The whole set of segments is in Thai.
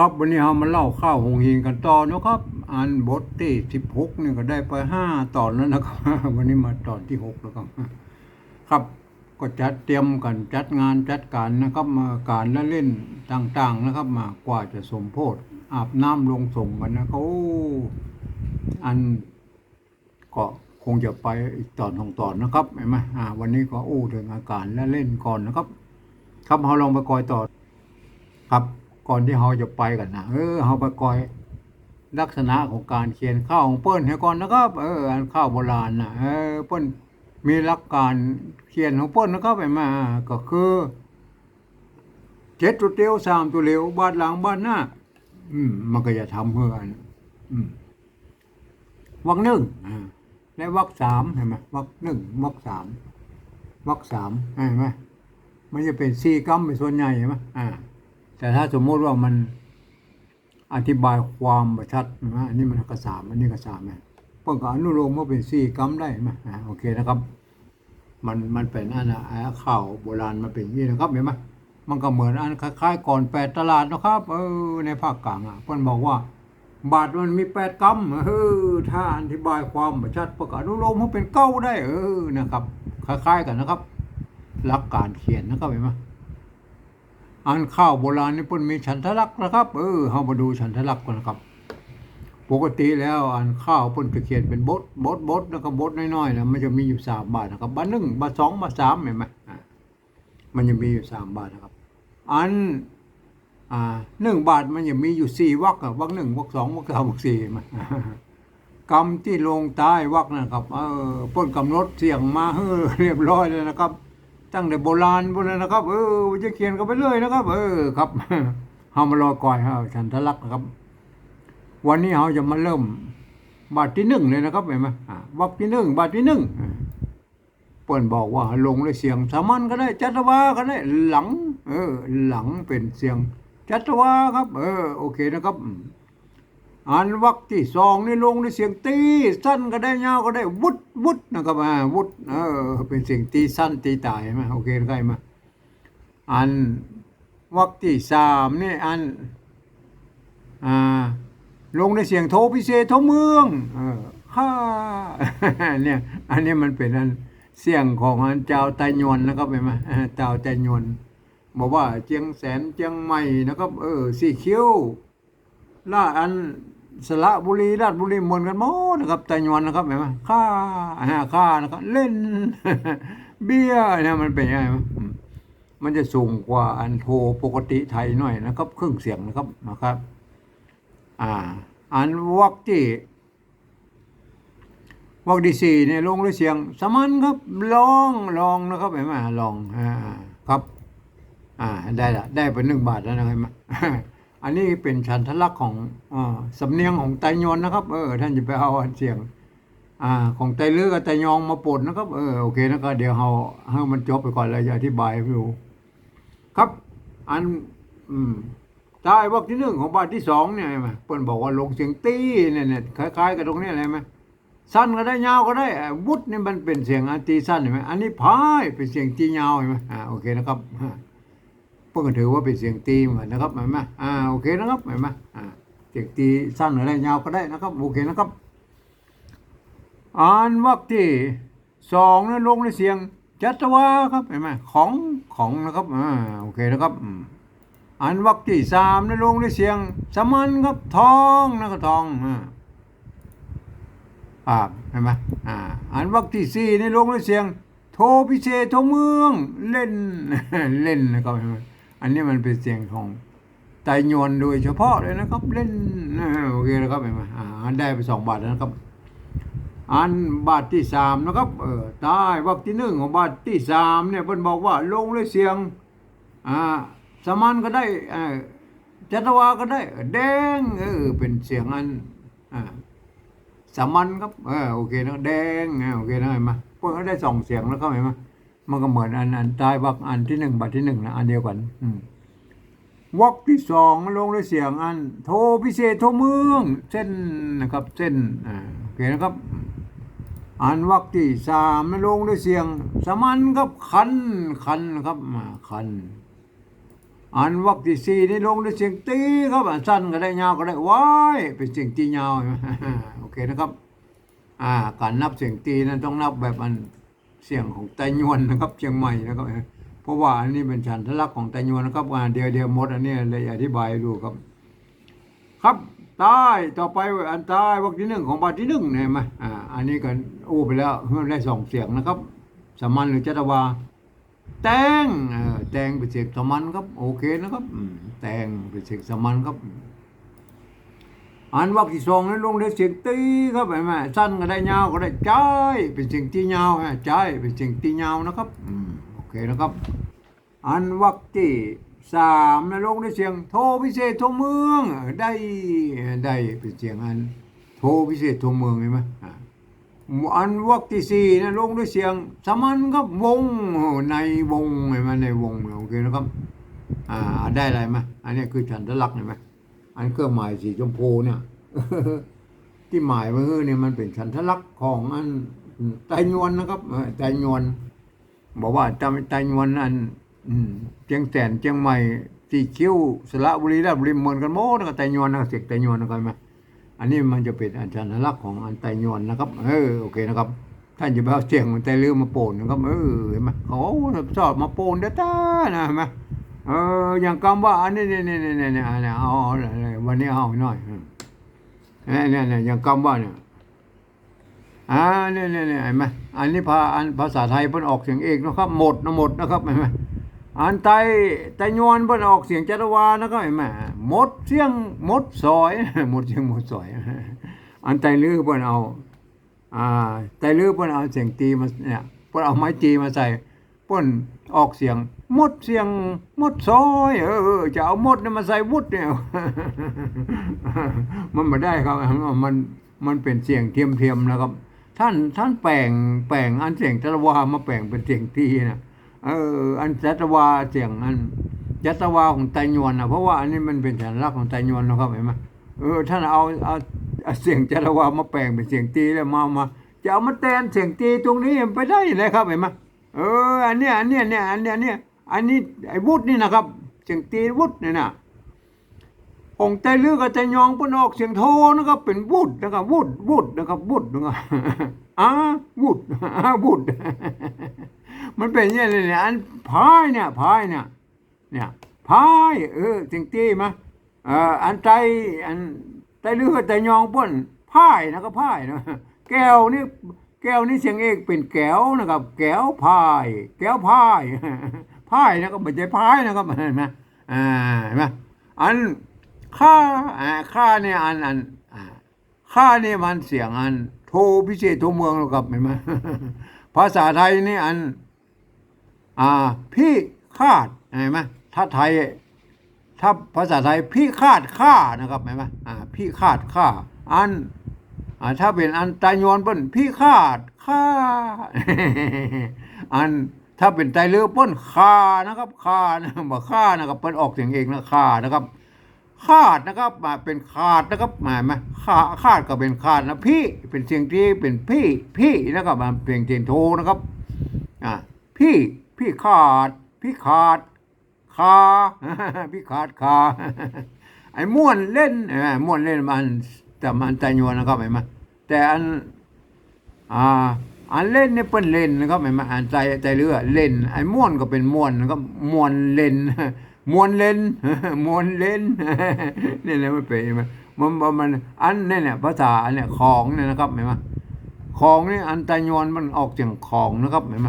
ครับวันนี้เรามาเล่าข้าวหงหินกันต่อนะครับ อันบทที่สิบหกนี่ก็ได้ไปห้าตอนแล้วนะครับ วันนี้มาตอนที่หกแล้วครับครับก็จัดเตรียมกันจัดงานจัดการนะครับมาการและเล่นต่างๆนะครับ มากว่าจะสมโพธิอาบน้ำลงส่งกันนะเขาอันก็คงจะไปอีกตอนของตอนนะครับเห็นไหมอ่า วันนี้ก็อู้ถึงอาการและเล่นก่อนนะครับ ครับเราลองไปกอยต่อครับ ก่อนที่เราจะไปกันนะเออเราไปกอยลักษณะของการเขียนข้าวของเปิ้นให้ก่อนนะครับ เอออันข้าวโบราณนะเออเปิ้นมีหลักการเขียนของเปิ้นนะครับไอ้มาก็คือเจ็ดตัวเตียวสามตัวเหลวบ้าดหลังบ้าดหน้า อืม มันก็จะทำเพื่ออันอืมวักหนึ่งอ่าและวักสามเห็นไหมวักหนึ่งวักสามวักสามเห็นไหมมันจะเป็นสี่กัมเป็นส่วนใหญ่เห็นไหมอ่า แต่ถ้าสมมติว่ามันอธิบายความประชัดนะอันนี้มันก็สามอันนี้ก็สามนะเพิ่งก็อนุโลมว่าเป็นสี่กรัมได้ไหมโอเคนะครับ มันมันเป็นอันนะไอ้ข่าวโบราณมันเป็นอย่างนี้นะครับเห็นไหมมันก็เหมือนอันคล้ายๆก่อนแปดตลาดนะครับเออในภาคกลางอะเพิ่นบอกว่า บาทมันมีแปดกรัมเออถ้าอธิบายความประชัดประกาศอนุโลมว่าเป็นเก้าได้ เออนะครับ คล้ายๆกันนะครับหลักการเขียนนะครับเห็นไหม อันข้าวโบราณนี่เพิ่นมีฉันทลักษณ์นะครับ เออเฮามาดูฉันทลักษณ์ก่อนนะครับ ปกติแล้วอันข้าวเพิ่นจะเขียนเป็นบทบทบทนะครับบทน้อยๆนะมันจะมีอยู่สามบาทนะครับบาทหนึ่งบาทสองบาทสามเห็นไหมมันจะมีอยู่สามบาทนะครับ อันอ่าหนึ่งบาทมันจะมีอยู่สี่วรรคอะวรรคหนึ่งวรรคสองวรรคสามวรรคสี่เห็นไหมกรรมที่ลงใต้วรรคนะครับ เออเพิ่นกำหนดเสียงมาเฮ้อเรียบร้อยเลยนะครับ ตั้งแต่โบราณโบราณนะครับ เออจะเขียนกันไปเรื่อยนะครับ เออครับเฮามารอก่อยเฮาฉันทลักษณ์นะครับ วันนี้เฮาจะมาเริ่ม บาทที่หนึ่งเลยนะครับเห็นไหมอ่าวักที่หนึ่งบาทที่หนึ่งเปิ้นบอกว่าลงด้วยเสียงสามัญก็ได้ จัตวาก็ได้ หลัง เออ หลังเป็นเสียง จัตวาครับ เออ โอเคนะครับ อืมอ่านวักที่สองนี่ลงด้วยเสียงตีสั้นก็ได้ยาวก็ได้วุดวุดนะครับอ่าวุดเออเป็นเสียงตีสั้นตีตายไหมโอเคได้ไหมอันวักที่สามนี่อันอ่าลงในเสียงโทพิเศษโทเมืองเออฮ่าเนี่ยอันนี้มันเป็นอันเสียงของอันเจ้าไตยวนนะครับเห็นไหมเออเจ้าไตยวนบอกว่าเจียงแสนเจียงใหม่นะครับ เออสีเขียวล่าอัน สระบุรีราชบุรีหมนกันหมดนะครับไตยวนนะครับเห็นไหมข้าอ่าข้านะครับ เล่น เบี้ยเนี่ยมันเป็นยังไงมันจะสูงกว่าอันโทปกติไทยหน่อยนะครับ เครื่องเสียงนะครับนะครับ อ่า อันวักที่วักที่สี่เนี่ยลงด้วยเสียง สมันครับลองลองนะครับเห็นไหมลองอ่าครับ อ่า ได้ละได้ไปหนึ่งบาทแล้วนะเห็นไหม อันนี้เป็นฉันทลักษณ์ของอสำเนียงของไตยอนนะครับ เออ ท่านจะไปเอาเสียงอ่าของไตลือกับไตยองมาปนนะครับ เออ โอเคนะครับเดี๋ยวเราให้มันจบไปก่อนแล้วจะอธิบายให้ดูครับ อัน อืมใต้วักที่หนึ่งของบาทที่สองเนี่ยเห็นไหมเปิ้นบอกว่าลงเสียงตีเนี่ยเนี่ยคล้ายๆกับตรงนี้ยเห็นไหมสั้นก็ได้ยาวก็ได้วุฒนี่มันเป็นเสียงอันตีสั้นเห็นไหมอันนี้พายเป็นเสียงตียาวเห็นไหมอ่าโอเคนะครับ อ่าเปิ้นก็ถือว่าเป็นเสียงตีเหมือนนะครับเห็นไหมอ่าโอเคนะครับเห็นไหมอ่าเสียงตีสั้นก็ได้ยาวก็ได้นะครับโอเคนะครับอ่านวักที่สองนั้นลงในเสียงจัตวาครับเห็นไหมของของนะครับอ่าโอเคนะครับอันวักที่สามนะลงด้วยเสียง สมันครับทองนะครับทองอ่าครับเห็นไหมอ่าอันวักที่สี่ในลงด้วยเสียง โทพิเศษโทเมือง เล่นเล่นนะครับเห็นไหม อันนี้มันเป็นเสียงของไตยวนโดยเฉพาะเลยนะครับ เล่นโอเคนะครับเห็นไหมอ่าอันได้ไปสองบาทแล้วนะครับ อันบาทที่สามนะครับเออต้วักที่หนึ่งของบาทที่สามเนี่ยเพิ่นบอกว่าลงด้วยเสียงอ่าสมันก็ได้เอ่อจัตวาก็ได้ แดงเออเป็นเสียงอันอ่าสามันครับเออโอเคนะแดงโอเคนะเห็นไหมพวกเขาได้สองเสียงแล้วก็เห็นไหม มันก็เหมือนอันอันใต้วักอันที่หนึ่งบัตรที่หนึ่งนะอันเดียวกัน อืมวักที่สองลงด้วยเสียงอัน โทพิเศษโทเมือง เส้นนะครับ เส้นอ่าโอเคนะครับ อันวักที่สามลงด้วยเสียง สมันครับคันคันนะครับอ่าคันอันวรรคที่สี่นี่ลงด้วยเสียงตีครับสั้นก็ได้ยาวก็ได้ว้ายเป็นเสียงตียาวโอเคนะครับ อ่าการนับเสียงตีนั้นต้องนับแบบอัน เสียงของไตยวนนะครับเชียงใหม่นะครับเพราะว่าอันนี้เป็นฉันทลักษณ์ของไตยวนนะครับงานเดียวเดียวหมดอันนี้เลยอธิบายดูครับ ครับใต้ต่อไปอันใต้วรรคที่หนึ่งของบาทที่หนึ่งเนี่ยเห็นไหมอ่าอันนี้ก็อู้ไปแล้วเพิ่มได้สองเสียงนะครับสามัญหรือจัตวาแตงเออแตงเป็นเสียงสามัญครับ โอเคนะครับแตงเป็นเสียงสามัญครับ อันวรรคที่สองนั้นลงด้วยเสียงตีครับเห็นไหมสั้นก็ได้ยาวก็ได้จ้ายเป็นเสียงตียาวฮะจ้ายเป็นเสียงตียาวนะครับอืมโอเคนะครับ อันวรรคที่สามนะลงด้วยเสียงโทพิเศษโทเมืองได้ได้เป็นเสียงอันโทพิเศษโทเมืองเห็นไหมอันวรรคที่สี่นะลงด้วยเสียงสมัญครับวงในวงเห็นไหมในวงโอเคนะครับอ่าได้อะไรไหมอันนี้คือฉันทลักษ์เห็นไหม อันเครื่องหมายสีชมพูเนี่ยที่หมายไว้คือเนี่ยมันเป็นฉันทลักษณ์ของอันไตยวนนะครับไตยวน บอกว่าจำไตยวนอันเชียงแสนเชียงใหม่สีคิ้วสระบุรีราชบุรีเหมือนกันหมดนะครับไตยวนนะเสียงไตยวนนะครับเห็นไหมอันนี้มันจะเป็นอันฉันทลักษณ์ของอันไตยวนนะครับเออโอเคนะครับท่านจะไปเอาเสียงมันไตลือมาโปนนะครับเออเห็นไหมเขาชอบมาโปนเด้อต้านะเห็นไหม เออ อย่างคำว่าอันนี้เนี่ยเนี่ยเนี่ยเนี่ยอันนี้เอาเอาเอาวันนี้เอาหน่อยเนี่ยเนี่ยเนี่ยอย่างคำว่าเนี่ยอ่าเนี่ยเนี่ยเนี่ยเห็นไหมอันนี้ภาอันภาษาไทยเพิ่นออกเสียงเอกนะครับหมดนะหมดนะครับเห็นไหมอันไตไตยวนเพิ่นออกเสียงจัตวานะครับเห็นไหมหมดเสียงหมดซอยหมดเสียงหมดซอย อันไตลือเพิ่นเอาอ่าไตลือเพิ่นเอาเสียงตีมาเนี่ยเพิ่นเอาไม้ตีมาใส่เพิ่นออกเสียง มดเสียงมดซอยเออจะเอามดเนี่ยมาใส่วุดเนี่ยมันไม่ได้ครับมันมันเป็นเสียงเทียมเทียมๆนะครับ ท่านท่านแปลงแปลงอันเสียงจัตวามาแปลงเป็นเสียงตีนะเออ อันจัตวาเสียงอันจัตวาของไตยวนนะเพราะว่าอันนี้มันเป็นสัญลักษณ์ของไตยวนนะครับเห็นไหมเออท่านเอาเอาเอาเสียงจัตวามาแปลงเป็นเสียงตีแล้วมามาจะเอามาแทนเสียงตีตรงนี้ไปได้เลยครับเห็นไหมเอออันเนี้ยอันเนี้ยเนี่ยอันเนี้ยเนี่ย อันนี้ไอ้วุฒินี่นะครับเสียงตีวุฒเนี่ยนะองค์ใจลือกับใจยองพิ่นออกเสียงโทนะครับเป็นวุฒนะครับวุฒวุฒนะครับวุฒนะครับอ่าวุฒอ่าวุฒมันเป็นอย่างนี้เลยเนี่ยอันพายเนี่ยพายเนี่ยเนี่ยพายเออเสียงตีมาเอ่ออันใจอันใจลือกับใจยองพิ่นพายนะครับพายนะแก้วนี่แก้วนี่เสียงเอกเป็นแก้วนะครับ แก้วพาย แก้วพาย พ่ายนะครับไม่ใช่พายนะครับเห็นไหมอ่าเห็นไหมอันข้าอ่าข้าเนี่ยอันอันอ่าข้าเนี่ยมันเสียงอัน โทพิเศษโทเมืองนะครับเห็นไหมภาษาไทยนี่อัน อ่า พี่คาดเห็นไหมถ้าไทย ถ้าภาษาไทยพี่คาดค่านะครับเห็นไหมอ่า พี่คาดค่า อันอ่าถ้าเป็นอันตายวนเปิ้นพี่คาดค่าอัน ถ้าเป็นไตเรือป้นคานะครับคานะบ่ค่านะครับเปิ้นออกเสียงเองนะคานะครับคาดนะครับมาเป็นขาดนะครับหมายไหมขาคาดก็เป็นขาดนะพี่เป็นเสียงที่เป็นพี่พี่นะครับมาเป็นเสียงโทนะครับอ่าพี่พี่ขาด พี่ขาดคาพี่ขาดคาไอ้ม่วนเล่นเออม่วนเล่นมันแต่มันใจยวนนะครับเห็นไหมแต่อันอ่า อันเล่นเนี่ยเป็นเล่นนะครับเห็นไหมอันใจใจเรือเล่นไอ้ม่วนก็เป็นม่วนนะครับม่วนเล่นม่วนเล่นม่วนเล่นนี่แหละมันเป็นไหมมันมันมันอันนี่เนี่ยภาษาอันเนี่ยของเนี่ยนะครับเห็นไหมของนี่อันใจยนมันออกเสียงของนะครับเห็นไหม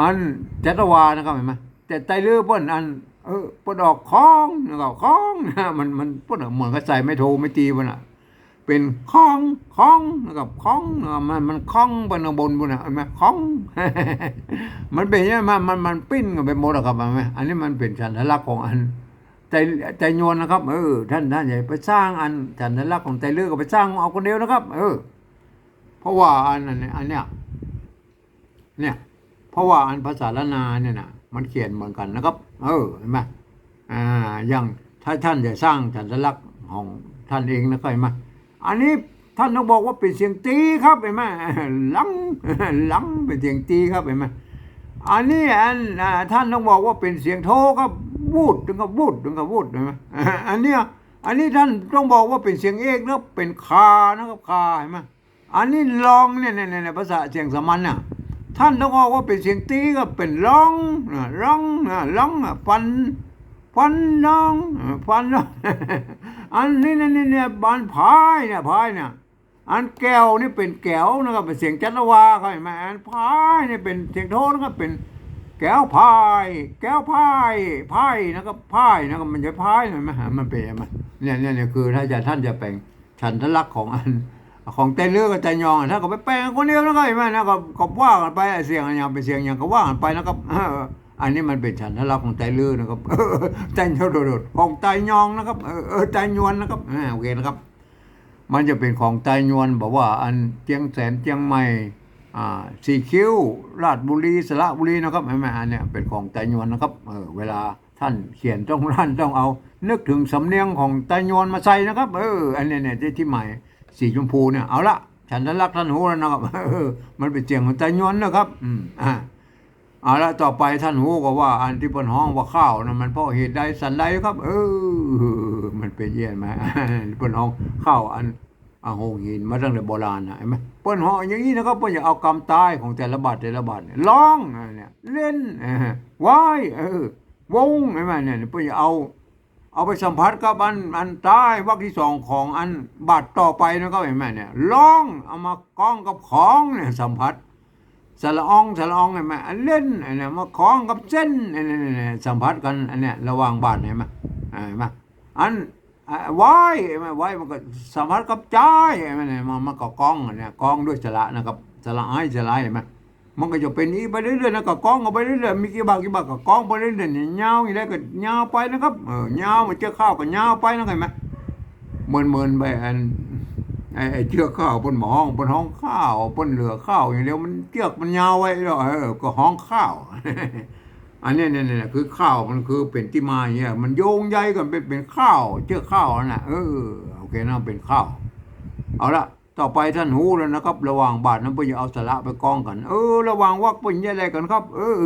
อันจัตวานะครับเห็นไหมแต่ไตเรือเปิ้นอันเออเปิ้นออกคล้องนะครับคล้องมันมันเปิ้นเหมือนกับใส่ไม่โทไม่ตีมันอะ เป็นคล้องคล้องนะครับคล้องมันมันคล้องบนข้างบนบนอะเห็นไหมคล้อง มันเป็นอย่างนี้มันมันมันปิ้นกันไปหมดอะครับเห็นไหมอันนี้มันเป็นสัญลักษณ์ของอันใจใจโยนนะครับ เออท่านท่านอย่ไปสร้างอันสัญลักษณ์ของใจเลือกก็ไปสร้างเอาคนเดียวนะครับ เออ เพราะว่าอันอันเนี้ยอันเนี้ยเนี่ย เพราะว่าอันภาษาละนาเนี่ยนะมันเขียนเหมือนกันนะครับ เออเห็นไหมอ่าอย่างถ้าท่านจะสร้างสัญลักษณ์ของท่านเองนะก็เห็นไหม อันนี้ท่านต้องบอกว่าเป็นเสียงตีครับเห็นไหมลังลังเป็นเสียงตีครับเห็นไหมอันนี้อันอ่าท่านต้องบอกว่าเป็นเสียงโทครับวูดถึงกับวูดถึงกับวูดเห็นไหมอันเนี้ยอันนี้ท่านต้องบอกว่าเป็นเสียงเอกแล้วเป็นคานะครับคาเห็นไหมอันนี้ลองเนี่ยเนี่ยเนี่ยภาษาเสียงสามัญน่ะท่านต้องบอกว่าเป็นเสียงตีก็เป็นร้องนะร้องนะร้องอะฟันฟันร้องฟันร้อง อันนี้เนี่ยเนี่ยเนี่ยบานพายเนี่ยพายเนี่ยอันแก้วนี่เป็นแก้วนะครับเป็นเสียงจันวาเขาเห็นไหมอันพายนี่เป็นเสียงโทนนะครับเป็นแก้วพาย แก้วพายพายนะครับพายนะครับมันจะพายเห็นไหมมันเป็นยังไงเนี่ยเนี่ยเนี่ยคือถ้าจะท่านจะแปลงฉันทลักษณ์ของอันของเต้นเลือกกับใจยองถ้าก็ไปแปลงคนเดียวนะครับเห็นไหมนะก็ก็ว่ากันไปเสียงอันยังเป็นเสียงอย่างก็ว่ากันไปนะครับ อันนี้มันเป็นฉันทลักษณ์ของใจเลือนะครับเออใจโดดของใจยองนะครับ เออเออใจยวนนะครับอ่าโอเคนะครับ มันจะเป็นของไตยวนบอกว่า อันเจียงแสนเจียงใหม่อ่าสีคิ้วราชบุรีสระบุรีนะครับเห็นไหมอันเนี้ยเป็นของไตยวนนะครับเออเวลาท่านเขียนต้องท่านต้องเอา นึกถึงสำเนียงของไตยวนมาใส่นะครับ เอออันเนี้ยเนี่ยที่ที่ใหม่สีชมพูเนี่ยเอาละฉันรักท่านหูแล้วนะครับเออมันเป็นเสียงของไตยวนนะครับ อืมอ่า เอาละต่อไปท่านหูก็ว่า อันที่เปิ้นห้องว่าข้าวนะมันเพราะเหตุใดสันใดครับ เออ มันเป็นเยี่ยนไหมเปิ้นห้องข้าวอันอาหงหินมาตั้งแต่โบราณนะเห็นไหมเปิ้นห้องอย่างนี้นะครับเปิ้นจะเอากรรมตายของแต่ละบาทแต่ละบาทเนี่ยร้องเนี่ยเล่นว่ายเออวงเห็นไหมเนี่ยเปิ้นจะเอาเอาไปสัมผัสกับอันอันใต้วรรคที่สองของอันบาทต่อไปนะครับเห็นไหมเนี่ยร้องเอามากล้องกับของเนี่ยสัมผัส สละอองสละอองเห็นไหมเล่นอันเนี้ยมาคล้องกับเส้นอันเนี้ยสัมผัสกันอันเนี้ยระหว่างบาทเห็นไหมอ่าเห็นไหมอันอ่าไว้เห็นไหมไว้มันก็สัมผัสกับใจเห็นไหมเนี่ยมันมันก็กล้องอันเนี้ยกล้องด้วยสละนะครับสละไอ้สละเห็นไหมมันก็จะเป็นนี้ไปเรื่อยๆนะก็กล้องเอาไปเรื่อยๆมีกี่บาทกี่บาทก็กล้องไปเรื่อยๆเนี่ยยาวอย่างไรก็ยาวไปนะครับเออยาวมันเจอข้าวก็ยาวไปนะเห็นไหมเหมือนเหมือนๆไปอัน ไอ้ไอ้เชือกข้าวบนหมอห้องบนห้องข้าวบนเหลือข้าวอย่างเดียวมันเชือกมันยาวไว้แล้วเออก็ห้องข้าว อันนี้เนี่ยเนี่ยคือข้าวมันคือเป็นที่มาเงี้ยมันโยงใยกันเป็นเป็นข้าวเชือกข้าวนั่นน่ะเออโอเคนะเป็นข้าว เอาละต่อไปท่านหูแล้วนะครับ ระว่างบาทนั้นเพิ่นจะเอาสละไปกองกัน เออ ระว่างวักเพิ่นจะอะไรกันครับ เออ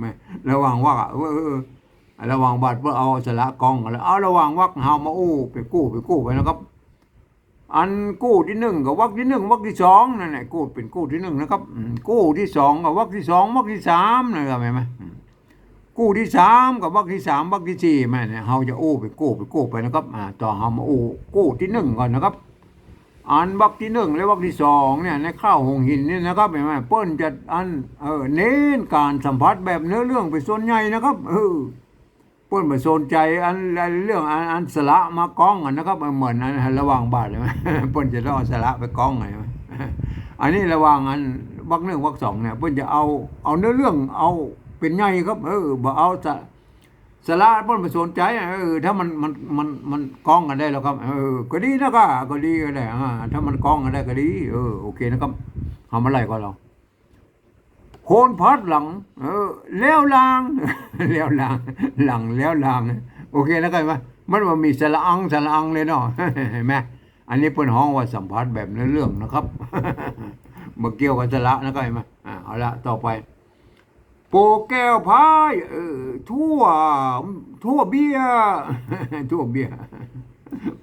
แม่ระว่างวักอะเออระว่างบาทเพิ่นเอาสละกองกันแล้วเอาระว่างวักเฮามาอู้ไปกู้ไปกู้ไปนะครับ อันกู้ที่หนึ่งกับวักที่หนึ่งวักที่สองนั่นแหละกู้เป็นกู้ที่หนึ่งนะครับกู้ที่สองกับวักที่สองวักที่สามนะครับเห็นไหมกู้ที่สามกับวักที่สามวักที่สี่แม่เนี่ยเฮาจะอู้ไปกู้ไปกู้ไปนะครับอ่าต่อเฮามาอู้กู้ที่หนึ่งก่อนนะครับ อันวักที่หนึ่งและวักที่สองเนี่ยในข้าวหงหินเนี่ยนะครับเห็นไหมเปิ้นจะอันเออเน้นการสัมผัสแบบเนื้อเรื่องไปส่วนใหญ่นะครับเออ เปิ้นมาสนใจอันเรื่องอันอันสละมากองนนะครับเหมือนอันระว่างบาทเลยไหมเปิ้นจะต้องเอาสละไปกองไงไหมอันนี้ระว่างอันวักหนึ่งวักสองเนี่ยเปิ้นจะเอาเอาเนื้อเรื่องเอาเป็นไงครับ เออบ่เอาสะสละเปิ้นมาสนใจเออถ้ามันมันมันมันกองกันได้แล้วครับเออก็ดีนะก็ก็ดีก็ได้อ่าถ้ามันกองกันได้ก็ดีเออโอเคนะครับทำอะไรก็เรา โคนพัดหลัง เออ แล้วลาง แล้วลาง หลังแล้วลาง โอเคแล้วกันไหมมันว่ามีสระอังสระอังเลยเนาะเห็นไหมอันนี้เป็นห้องว่าสัมผัสแบบเนื้อเรื่องนะครับมื่อเกี่ยวกับสระนะก็เห็นไหมอ่าเอาละต่อไป โปแก้วพายเออทั่ว ทั่วเบียทั่วเบีย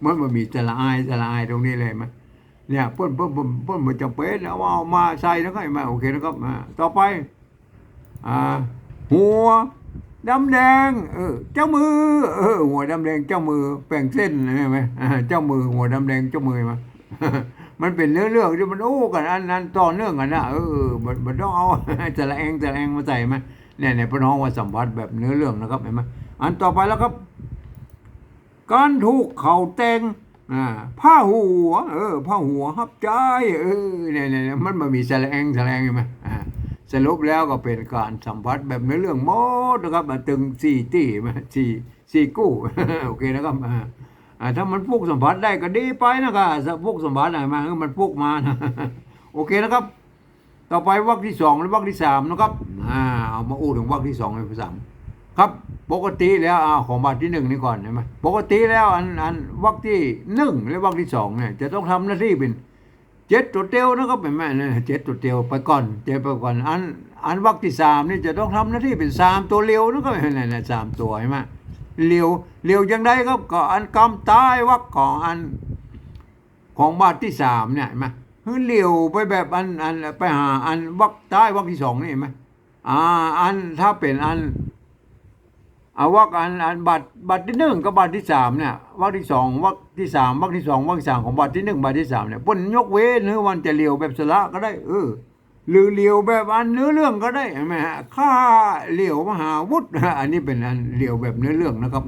มันมันมีสระอายสระอายตรงนี้เลยไหม เนี่ยเพิ่นเพิ่นเพิ่นเพิ่นบ่จำเป็นเอาเอามาใส่แล้วก็ให้มาโอเคนะครับอ่าต่อไปอ่าหัวดำแดงเออเจ้ามือเออหัวดำแดงเจ้ามือแป่งเส้นใช่ไหมเจ้ามือหัวดำแดงเจ้ามือมามันเป็นเรื่อเรื่องที่มันโอ้กันอันนั้นต่อเนื่องกันนะเออมันมันต้องเอาแต่ละแองแต่ละแองมาใส่ไหมเนี่ยเนี่ยพี่น้องว่าสัมผัสแบบเนื้อเรื่องนะครับเห็นไหมอันต่อไปแล้วครับ การถูกเข่าแตง อ่าผ้าหัว เออผ้าหัวฮับใจเออเนี่ยเนี่ยเนี่ยมันมามีแสลงแสลงใช่ไหมอ่าสรุปแล้วก็เป็นการสัมผัสแบบในเรื่องมดนะครับมาตึงสี่ตีมาสี่สี่กู้โอเคนะครับอ่าถ้ามันพุกสัมผัสได้ก็ดีไปนะครับพุกสัมผัสได้มาเออมันพุกมานะโอเคนะครับ ต่อไปวรรคที่สองและวรรคที่สามนะครับอ่าเอามาอู้ถึงวรรคที่สองและวรรคที่สาม ครับปกติแล้วอาของบาทที่หนึ่งนี่ก่อนใช่ไหมปกติแล้วอันอันวรรคที่หนึ่งและวรรคที่สองเนี่ยจะต้องทำหน้าที่เป็นเจ็ดตัวเตียวนะครับเป็นแม่เนี่ยเจ็ดตัวเตียวไปก่อนเจ็ดไปก่อนอันอันวรรคที่สามนี่จะต้องทำหน้าที่เป็นสามตัวเร็วนะครับเนี่ยเนี่ยสามตัวใช่ไหมเร็วเร็วยังไงครับก็อันกำตายวรรคของอันของบาทที่สามเนี่ยเห็นไหมเลี้ยวไปแบบอันอันไปหาอันวักใต้วักที่สองนี่เห็นไหมอ่าอันถ้าเป็นอัน อาวักอันอันบัตรบัตรที่หนึ่งกับบัตรที่สามเนี่ยวักที่สองวักที่สามวักที่สองวักที่สามของบัตรที่หนึ่งบัตรที่สามเนี่ยปนยกเว้นหรือวันจะเลียวแบบสละก็ได้ เออหรือเลียวแบบอันเนื้อเรื่องก็ได้เห็นไหมฮะค่าเลียวมหาวุฒิอันนี้เป็นอันเลียวแบบเนื้อเรื่องนะครับ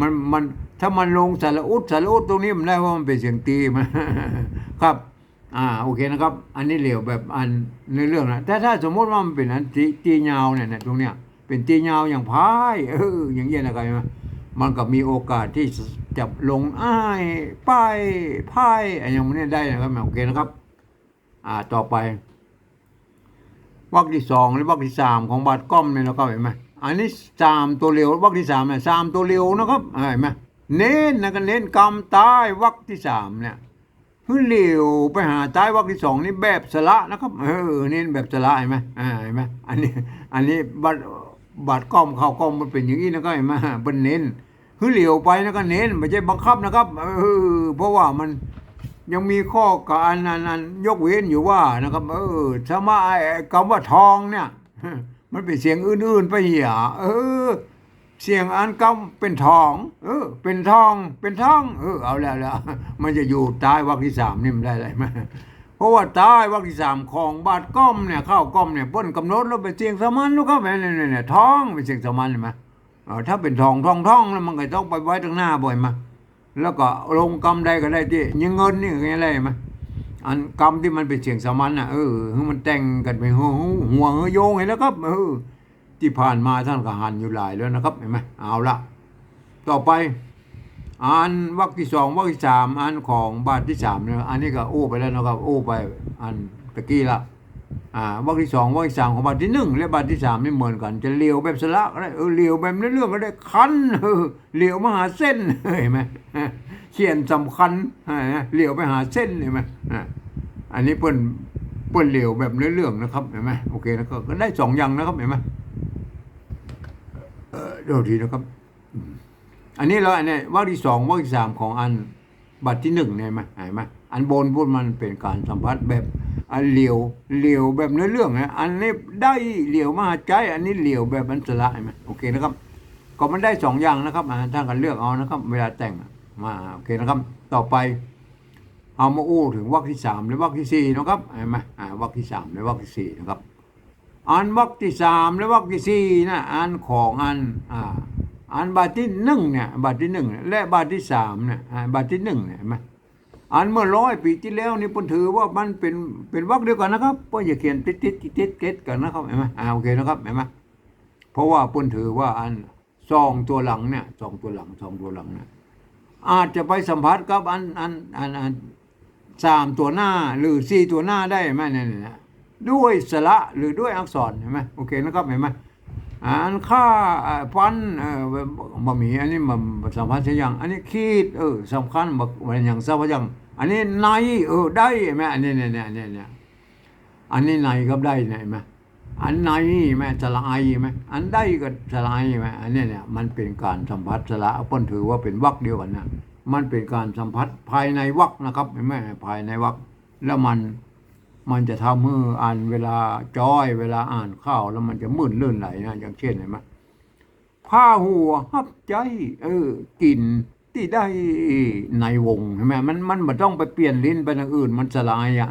มันมันถ้ามันลงสารอุดสารอุดตรงนี้มันได้ว่ามันเป็นเสียงตีมันครับอ่าโอเคนะครับ อันนี้เลียวแบบอันเนื้อเรื่องนะแต่ถ้าสมมติว่ามันเป็นอันตีตียาวเนี่ยตรงเนี้ย เป็นตียาวอย่างพายเอออย่างเงี้ยนะครับมันก็มีโอกาสที่จะลงอ้ายป้ายพายอะไรอย่างนี้ได้นะครับโอเคนะครับ อ่าต่อไปวรรคที่สองหรือวรรคที่สามของบาทก้อมเนี่ยนะครับเห็นไหมอันนี้สามตัวเร็ววรรคที่สามเนี่ยสามตัวเร็วนะครับเห็นไหมเน้นนะก็เน้นกำใต้วรรคที่สามเนี่ยคือเร็วไปหาใต้วรรคที่สองนี่แบบสละนะครับเออเน้นแบบสละเห็นไหมอ่าเห็นไหมอันนี้อันนี้บัตร บัตรก้อมเข้าก้อมมันเป็นอย่างนี้นะครับเห็นไหมเป็นเน้นคือเหลียวไปนะก็เน้นไม่ใช่บังคับนะครับเออเพราะว่ามันยังมีข้อการนันนันยกเว้นอยู่ว่านะครับ เออสมาไอ้คำว่าทองเนี่ย มันเป็นเสียงอื่น ๆ ไปเหี่ยเออ เสียงอันกำเป็นทอง เออ เป็นทอง เป็นทอง เออ เอาแล้วแล้วมันจะอยู่ใต้วรรคที่สามนี่มันได้อะไรไหม เพราะว่าใต้วรรคที่สามของบาทก้อมเนี่ยเข้าก้อมเนี่ยเปิ้นกำหนดแล้วเป็นเสียงสมันลูกครับเนี่ยเนี่ยเนี่ยทองเป็นเสียงสมันเห็นไหมเออถ้าเป็นทองทองทองแล้วมันก็ต้องไปไว้ตรงหน้าบ่อยมาแล้วก็ลงกรรมใดก็ได้ที่ยังเงินนี่ก็ยังไงไหมอันกรรมที่มันเป็นเสียงสมัญน่ะเออคือมันแต่งกันไปหัวหัวโยงเห็นแล้วครับเออที่ผ่านมาท่านก็หันอยู่หลายแล้วนะครับเห็นไหมเอาละต่อไป อ่านวรรคที่สองวรรคที่สามอันของบาทที่สามเนี่ยอันนี้ก็โอ้ไปแล้วนะครับโอ้ไปอันตะกี้ละอ่าวรรคที่สองวรรคที่สามของบาทที่หนึ่งและบาทที่สามไม่เหมือนกัน จะเลียวแบบสละก็ได้เออเลียวแบบเรื่องก็ได้คันเออเลียวมาหาเส้นเห็นไหมเขียนสำคัญเลียวไปหาเส้นเห็นไหมอันนี้เปิ้นเปิ้นเลียวแบบเนื้อเรื่องนะครับเห็นไหมโอเคนะก็ก็ได้สองอย่างนะครับเห็นไหมเออเดี๋ยวทีนะครับ อันนี้เราอันนี้วรรคที่สองวรรคที่สามของอันบัตรที่หนึ่งเนี่ยไหมเห็นไหมอันบนพูดมันเป็นการสัมผัสแบบอันเหลียวเหลียวแบบเนื้อเรื่องนะอันนี้ได้เหลียวมาหาใจ อันนี้เหลียวแบบอันสละเห็นไหมโอเคนะครับ ก็มันได้สองอย่างนะครับท่านกันเลือกเอานะครับ เวลาแต่งมาโอเคนะครับ ต่อไปเอามาอู้ถึงวรรคที่สามหรือวรรคที่สี่นะครับเห็นไหมอ่าวรรคที่สามหรือวรรคที่สี่นะครับอันวรรคที่สามหรือวรรคที่สี่นะอันของอันอ่า อันบาทที่หนึ่งเนี่ยบาทที่หนึ่งและบาทที่สามเนี่ยบาทที่หนึ่งเนี่ยเห็นไหมอันเมื่อร้อยปีที่แล้วนี่เพิ่นถือว่ามันเป็นเป็นวรรคเดียวกันนะครับเพิ่นอย่าเขียนติดติดติดติดติดกันนะครับเห็นไหมอ่าโอเคนะครับเห็นไหมเพราะว่าเพิ่นถือว่าอันซองตัวหลังเนี่ยซองตัวหลังซองตัวหลังเนี่ยอาจจะไปสัมผัสกับอันอันอันอันสามตัวหน้าหรือสี่ตัวหน้าได้ไหมเนี่ยด้วยสระหรือด้วยอักษรเห็นไหมโอเคนะครับเห็นไหม อันค่าฟันบะหมี่อันนี้มันสัมผัสเสียอย่างอันนี้ขีดเออสำคัญบักมันอย่างสัมผัสอย่างอันนี้ในเออได้ไหมอันนี้เนี่ยเนี่ยเนี่ยเนี่ยอันนี้ในก็ได้เนี่ยเห็นไหมอันไหนแม่สลายไหมอันใดก็สลายไหมอันนี้เนี่ยมันเป็นการสัมผัสสละเปิ้นถือว่าเป็นวรรคเดียวกันนะมันเป็นการสัมผัสภายในวรรคนะครับเห็นไหมภายในวรรคแล้วมัน มันจะทำให้อ่านเวลาจ้อยเวลาอ่านข้าวแล้วมันจะมื่นลื่นไหลนะอย่างเช่นเห็นไหมผ้าหัวฮับใจ เออกลิ่นที่ได้ในวงใช่ไหมมันมันมันต้องไปเปลี่ยนลิ้นไปทางอื่น มันสลายอะ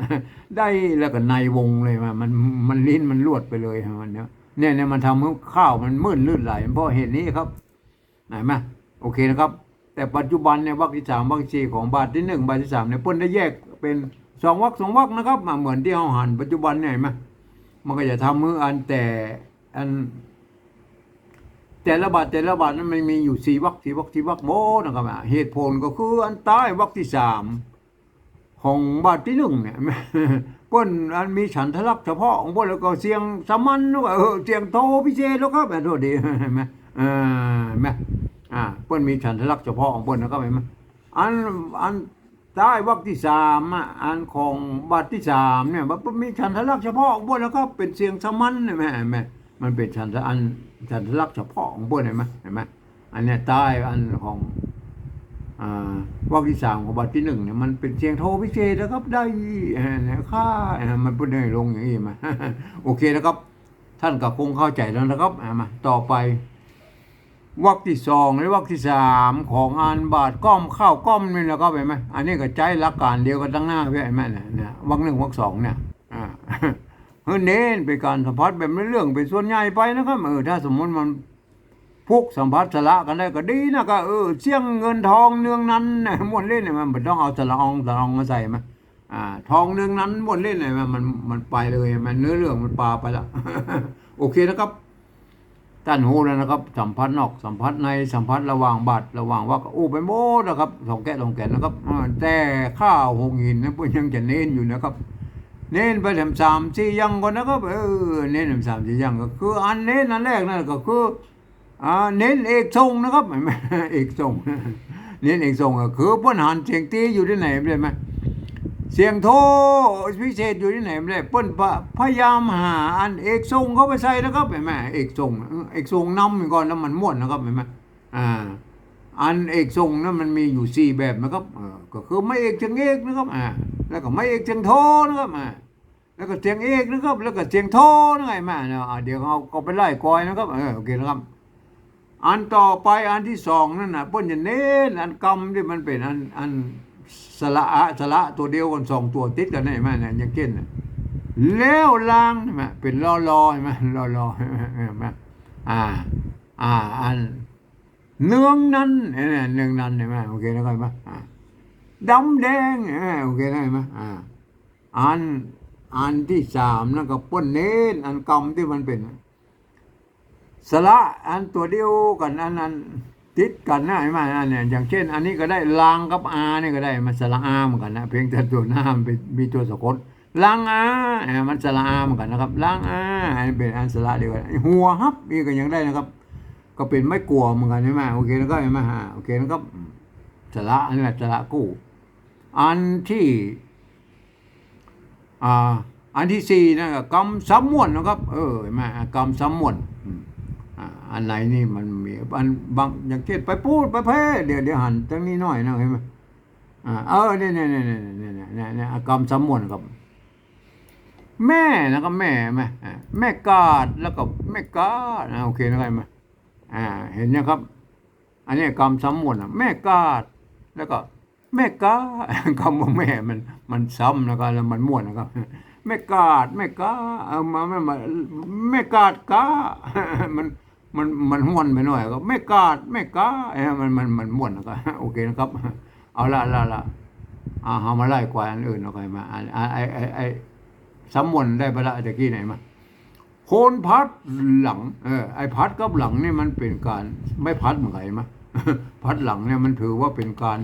ได้แล้วก็ในวงเลยมามันมันลิ้นมันลวดไปเลยมันเนี้ยเนี่ยเนี่ยมันทำให้ข้าวมันมืนลื่นไหลเพราะเหตุนี้ครับไหนไหมโอเคนะครับ แต่ปัจจุบันเนี่ยวรรคที่สามวรรคที่สี่ของบาทที่หนึ่งบาทที่สามเนี่ยเพิ่นได้แยกเป็น สองวรรคสองวรรคนะครับมาเหมือนที่เราหันปัจจุบันเนี่ยไหมมันก็จะทำมืออันแต่อัน แต่ละบาทแต่ละบาทนั้นมันมีอยู่สี่วรรคสี่วรรคสี่วรรคโมนะครับอะเหตุผลก็คืออันใต้วรรคที่สามของบาทที่หนึ่งเนี่ยพ้นอันมีฉันทลักษณ์เฉพาะของพ้นแล้วก็เสียงสมัญแล้วก็เออเสียงโทพิเศษแล้วครับแบบโทษดีไหมเออไหมอ่าพ้นมีฉันทลักษณ์เฉพาะของพ้นนะครับไหมอันอัน ใต้วรรคที่สามอะอันของบัตรที่สามเนี่ยมันมีฉันทลักษณ์เฉพาะของบนแล้วก็เป็นเสียงสมันเห็นไหมเห็นไหมมันเป็นฉันทอันฉันทลักษณ์เฉพาะของบนเห็นไหมเห็นไหมอันเนี้ยใต้อันของอวรรคที่สามของบัตรที่หนึ่งเนี่ยมันเป็นเสียงโทพิเศษนะครับได้เออเนี่ยค่าเอ่มันพูดได้ลงอย่างนี้มาโอเคนะครับ ท่านก็คงเข้าใจแล้วนะครับมาต่อไป วรรคที่สองหรือวรรคที่สามของอันบาทก้อมข้าวก้อมนี่นะครับเห็นไหมอันนี้ก็ใจหลักการเดียวกันตั้งหน้าพี่เห็นไหมเนี่ยนี่ยวรรคหนึ่งวรรคสองเนี่ยอ่าเฮ้ยเน้นเป็นการสัมผัสแบบไม่เรื่องเป็นส่วนใหญ่ไปนะครับเออถ้าสมมติมันพุกสัมผัสสละกันได้ก็ดีนะก็เออเสี่ยงเงินทองเนืองนั้นนะม้วนเล่นเนี่ยมันต้องเอาสละองสละองมาใส่ไหมอ่า ทองเนืองนั้นม้วนเล่นเนี่ยมันมันไปเลยมันเนื้อเรื่องมันปลาไปล้วโอเคนะครับ ท่านหูแล้วนะครับ สัมผัสนอกสัมผัสในสัมผัสระหว่างบาดระหว่างว่าก็อู้ไปโมดนะครับสองแกะสองแกะนะครับแต่ข้าวหงหินนะพวกยังจะเน้นอยู่นะครับ เน้นไปแถมสามสี่ยังก่อนนะครับเออเน้นแถมสามสี่ยังก็คือ อันเน้นอันแรกนั่นก็คืออ่าเน้นเอกทรงนะครับเอกทรงเน้นเอกทรงก็คือปัญหารเสียงตีอยู่ที่ไหนไม่ได้ไหม เสียงโทพิเศษอยู่ที่ไหนไม่ได้เปิ้นพยายามหาอันเอกทรงเข้าไปใส่นะครับเห็นไหมเอกทรงเอกทรงน้ำก่อนแล้วมันม่วนนะครับเห็นไหมอ่าอันเอกทรงนั้นมันมีอยู่สี่แบบนะครับก็คือไม่เอกเสียงเอกนะครับอ่าแล้วก็ไม่เอกเสียงโทนะครับอ่าแล้วก็เสียงเอกนะครับ แล้วก็เสียงโทนะไงแม่เนี่ยอ่าเดี๋ยวเอาก็ไปไล่กอยนะครับเออโอเคนะครับอันต่อไปอันที่สองนั่นนะเปิ้นจะเน้นอันกรรมที่มันเป็นอันอัน สละอะสละตัวเดียวกันสองตัวติดกันได้ไหมเนี่ยอย่างเช่นน่ะแล้วลางใช่ไหมเป็นลอลอใช่ไหมลอลอใช่ไหมอ่า อ่าอันเนืองนั้นเนี่ยเนืองนั้นใช่ไหมโอเคนะครับไหมอ่าดำแดงเออโอเคได้ไหมอ่าอันอันที่สามนั่นก็ป้นเน้นอันกรรมที่มันเป็นสระอันตัวเดียวกันอันนั้น ติดกันนะเห็นไหมอันเนี่ยอย่างเช่น อันนี้ก็ได้ลางกับอาเนี่ยก็ได้มันสระอาเหมือนกันนะเพียงแต่ตัวหน้ามันเป็นมีตัวสะกดลางอาเออมันสระอาเหมือนกันนะครับลางอาอันเป็นอันสระเดียวกันหัวฮับนี่ก็ยังได้นะครับ ก็เป็นไม่กลัวเหมือนกันใช่ไหมโอเคแล้วก็เห็นไหมฮะโอเคแล้วก็สระอันนี้แหละสระกู้อันที่อ่าอันที่สี่นะก็กำซ้ำมวนนะครับ เออเห็นไหมกำซ้ำมวน อันไหนนี่มันมีอันบางอย่างเกตไปพูดไปเพ่เดี๋ยวเดี๋ยวหันตรงนี้หน่อยนะเห็นไหมอ่าเออเนี่ยเนี่ยเนี่ยเนี่ยเนี่ยเนี่ยกรรมสมวนกับ แม่แล้วก็แม่ไหมแม่กาดแล้วก็แม่กาดนะโอเคนะใครไหมอ่า เห็นนะครับ อันนี้กรรมสมวนแม่กาดแล้วก็แม่กาคำว่าแม่มันมันซ้ำนะครับแล้วมันม่วนนะครับแม่กาดแม่กาเอามาแม่มาแม่กาดกามัน มันมันม่วนไปหน่อยก็แม่กาดแม่กาเอ้มันมันมันม่วนนะครับโอเคนะครับ เอาละละละอ่าเอามาไล่กว่าอันอื่นเอาไปมาอันอันไอ้ไอไอสำมวนได้ไปละตะกี้ไหนมาโคนพัดหลัง เออไอพัดกับหลังนี่มันเป็นการไม่พัดเหมือนไงมะพัดหลังเนี่ยมันถือว่าเป็นการ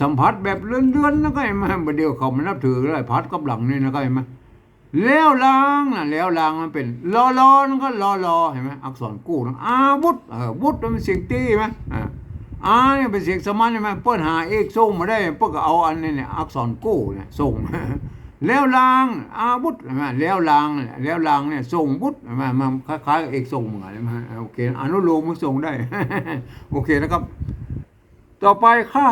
สัมผัสแบบเลื่อนๆนะก็เห็นไหมเดียวเขามันนับถือเลยพัดกับหลังนี่นะก็เห็นไหม แล้วลางนะแล้วลางมันเป็นลอลอนั่นก็ลอลอเห็นไหมอักษรกู้นะอาวุธเออวุธมันเป็นเสียงตีไหมอ่าอาเนี่ยเป็นเสียงสมันใช่ไหมเปิ้นหาเอกส่งมาได้เปิ้นก็เอาอันนี้เนี่ยอักษรกู้เนี่ยส่งแล้วลางอาวุธใช่ไหมแล้วลางเนี่ยแล้วลางเนี่ยส่งวุธใช่ไหมมันคล้ายๆเอกส่งเหมือนกันใช่ไหมโอเคอนุโลมมันส่งได้ โอเคนะครับ ต่อไปค่า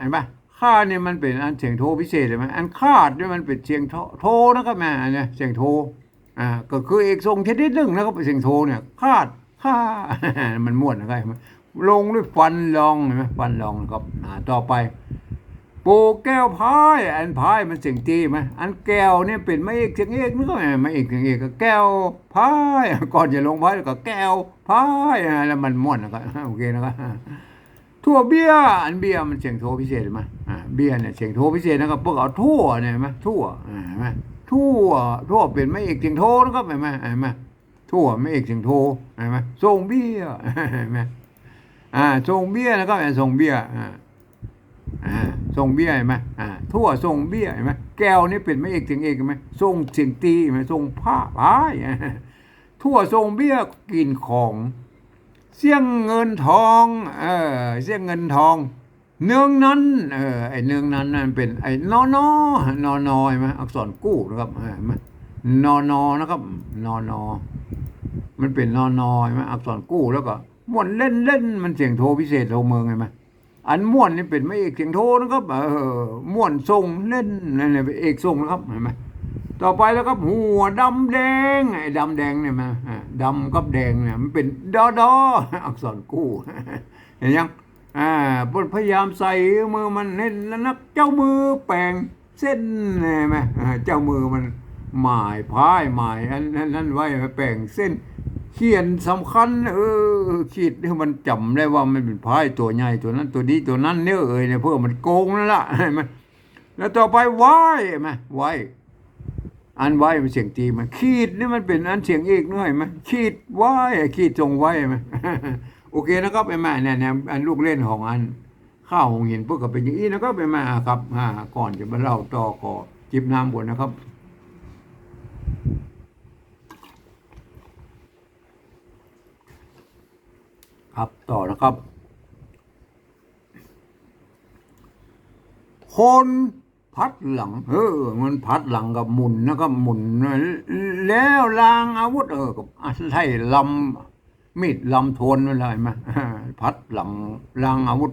เห็นไหม ค่าเนี่ยมันเป็นอันเสียงโทพิเศษใช่ไหมอันคาดเนี่ยมันเป็นเสียงโทโทนะครับแม่อันเนี่ยเสียงโทอ่าก็คือเอกทรงชนิดนึงนะครับเสียงโทเนี่ยคาดค่ามันม่วนนะครับลงด้วยฟันรองเห็นไหมฟันรองนะครับอ่าต่อไปปูแก้วพายอันพายมันเสียงตีไหมอันแก้วเนี่ยเป็นไม่เอกเสียงเอกนึกว่าไม่เอกเสียงเอกก็แก้วพายก่อนจะลงพายก็แก้วพายอ่าแล้วมันม่วนนะครับโอเคนะครับ ทั่วเบี้ยอันเบี้ยมันเสียงโทพิเศษไหมอ่าเบี้ยเนี่ยเสียงโทพิเศษนะครับพวกเอาทั่วเนี่ยไหมทั่วอ่าไหมทั่วทั่วเป็นไม่เอกเสียงโทนะครับเห็นไหมเห็นไหมทั่วไม่เอกเสียงโทเห็นไหมทรงเบี้ยเห็นไหมอ่าทรงเบี้ยนะครับทรงเบี้ยอ่าอ่าทรงเบี้ยเห็นไหมอ่าทั่วทรงเบี้ยเห็นไหมแก้วนี่เป็นไม่เอกเสียงเอกเห็นไหมทรงเสียงตีเห็นไหมทรงผ้าพายทั่วทรงเบี้ยกินของ เสี่ยงเงินทองเออเสี่ยงเงินทอง เนืองนั้นเออไอเนืองนั้นนั่นเป็นไอนอนอนอนอใช่ไหมอักษรกู้นะครับเห็นไหมนอนอนะครับนอนอมันเป็นนอนอใช่ไหมอักษรกู้แล้วก็ม่วนเล่นเล่นมันเสียงโทพิเศษโทเมืองใช่ไหมอันม่วนนี่เป็นไม่เอกเสียงโทนะครับเออม่วนทรงเล่นนั่นแหละเป็นเอกทรงนะครับเห็นไหม ต่อไปแล้วครับหัวดำแดงไอ้ดำแดงเนี่ยมาอ่าดำกับแดงเนี่ยมันเป็นดอดออักษรกู้เห็นยังอ่าพยายามใส่มือมันเน้นแล้วนักเจ้ามือแปลงเส้นเห็นไหมาเจ้ามือมันหมายพายหมายอันนั้นนั้นไว้แปลงเส้น เขียนสำคัญ เออขีดให้มันจำได้ว่ามันเป็นพายตัวใหญ่ตัวนั้นตัวนี้ตัวนั้นเนี่ยเอ่ยเนี่ยเพื่อมันโกงนั่นแหละเห็นไหมแล้วต่อไปไหวไหมไหว อันไหวมันเสียงตีมันขีดนี่มันเป็นอันเสียงเอกด้วยเห็นไหมขีดไหวขีดทรงไหวเห็นไหมโอเคนะครับไอ้แม่เนี่ยเนี่ยอันลูกเล่นของอัน ข้าวหงหินพวกก็เป็นอย่างนี้นะครับไอ้แม่ครับอ่าก่อนจะมาเล่าต่อก่อจิบน้ำบนนะครับครับต่อนะครับ คน พัดหลัง เออ มันพัดหลังกับหมุนนะครับหมุน แล้วลางอาวุธ เออกับใช่ลำมีดลำโทนอะไรไหมพัดหลังลางอาวุธ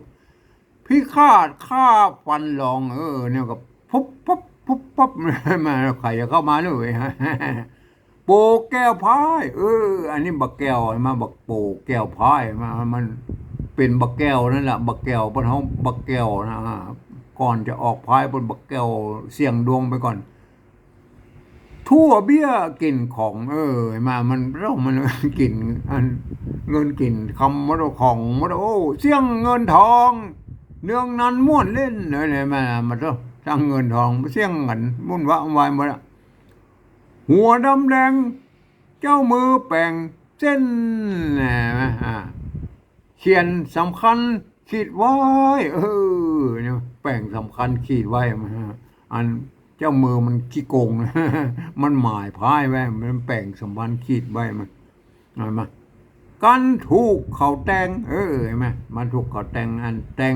พิฆาตฆ่าฟันลอง เออ เนี่ยกับปุ๊บปุ๊บปุ๊บปุ๊บมาใครจะเข้ามาเลยฮะโปแก้วพายเออ อันนี้บักแก้วมาบักโปแก้วพายมามันเป็นบักแก้วนั่นแหละบักแก้วบนห้องบักแก้วนะฮะ ก่อนจะออกพายบนบักแก้วเสี่ยงดวงไปก่อน ทั่วเบี้ยกินของ เออมามันเรามันกินอันเงินกินคำว่าของว่าโอ้เสี่ยงเงินทอง เนื่องนั้นม่วนเล่นเลยเนี่ยมามันก็สร้างเงินทองเสี่ยงเงินมุ่นวะวายหมดอะหัวดำแดงเจ้ามือแปลงเส้นนะเขียนสำคัญขีดไว้เออเแปลงสำคัญขีดไว้มาอันเจ้ามือมันขี้โกงมันหมายพายไว้มันแปลงสำคัญขีดไว้มันเอามากันถูกเขาแต่งเออเห็นไหมมันถูกเขาแต่งอันแต่ง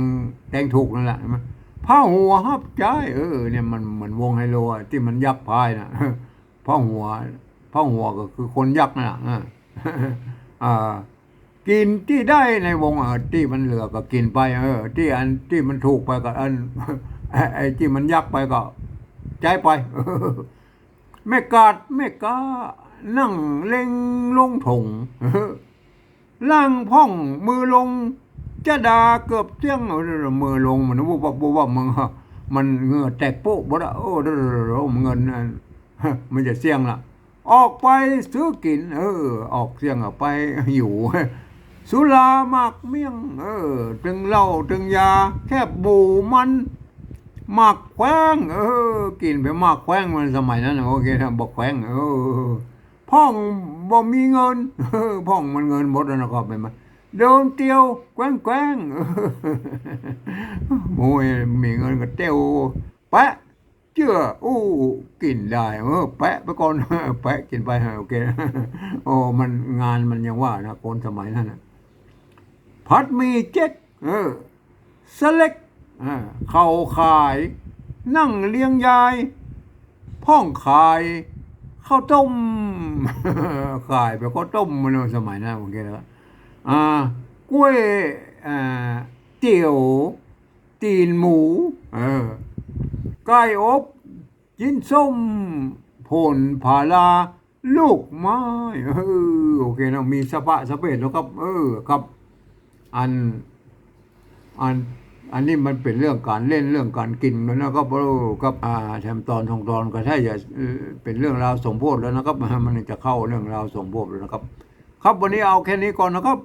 แต่งถูกนั่นแหละเห็นไหมผ้าหัวฮับใจเออเนี่ยมันเหมือนวงไฮโลที่มันยักพายนะพ่อหัวพ่อหัวก็คือคนยักษ์นั่นแหละอ่า กินที่ได้ในวงเออที่มันเหลือก็กินไป เออ ที่อันที่มันถูกไปก็อันไอ้ที่มันยักไปก็ใจไปไม่กาดไม่กล้านั่งเล็งลงถงล่างพ่องมือลง จะดาเกือบเที่ยงมือลงมันวุบวับวุบวับมึงฮะมันเงื่อแตกโป๊ะบ่ได้โอ้เงินอันมันจะเสี่ยงละออกไปซื้อกิน เออ ออกเสี่ยงออกไปอยู่ สุรามากเมี่ยง เออ ถึงเหล้าถึงยา แค่บูมันหมากแขวงเออ กินไปหมากแขวงมันสมัยนั้นโอเคนะบอกแขวงเออพ่องบ่มีเงินเออพ่องมันเงินหมดแล้วนะครับเป็นไหมเดินเตียวแกว้งแกว้งเออโอ้ยมีเงินก็เตียวแปะเชื่ออู้กินได้เออแปะไปก่อนแปะกินไปโอเคโอ้มันงานมันยังว่านะคนสมัยนั้นนะ พัดมีเจ๊กเออสเล็กอ่าเข้าขาย นั่งเลี้ยงยาย พ่องขายข้าวต้มขายไปข้าวต้มมันนะสมัยนั้นโอเคแล้วอ่ากล้วยอ่าเตี๋ยวตีนหมูเออไก่อบยินส้มผลผาลา ลูกไม้เออโอเคนะมีสะปะสะเปดแล้วครับ เออครับ อันอันอันนี้มันเป็นเรื่องการเล่นเรื่องการกินแล้วนะครับเออครับอ่าแถมตอนทองตอนก็ใช่จะเออเป็นเรื่องราวสมโพธแล้วนะครับมันจะเข้าเรื่องราวสมโพธแล้วนะครับ ครับวันนี้เอาแค่นี้ก่อนนะครับ